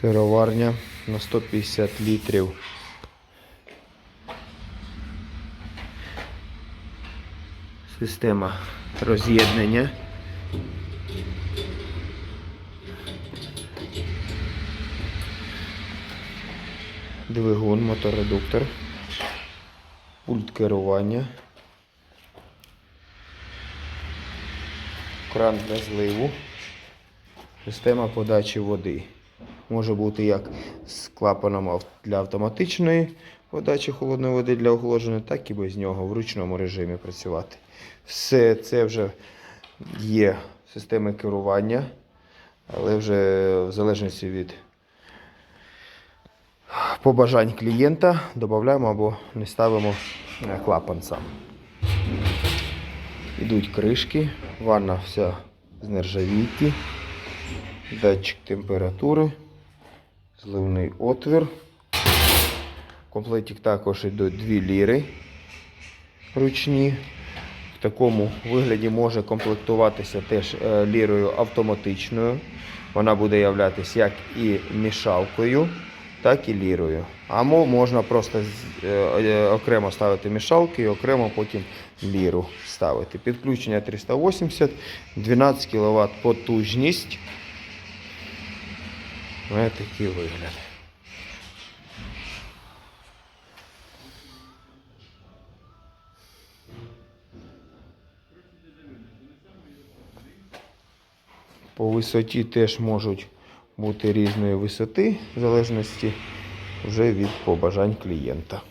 Сироварня на 150 літрів. Система роз'єднання. Двигун, моторедуктор, пульт керування, кран для зливу, система подачі води. Може бути як з клапаном для автоматичної подачі холодної води для охолодження, так і без нього в ручному режимі працювати. Все це вже є системи керування, але вже в залежності від побажань клієнта додаємо або не ставимо клапан сам. Ідуть кришки, ванна вся з нержавійки, датчик температури, зливний отвір. В також йдуть дві ліри ручні. В такому вигляді може комплектуватися теж е, лірою автоматичною. Вона буде являтися як і мішалкою, так і лірою. Або можна просто е, е, окремо ставити мішалки і окремо потім ліру ставити. Підключення 380, 12 кВт потужність. Ось такий вигляд. По висоті теж можуть бути різної висоти, в залежності вже від побажань клієнта.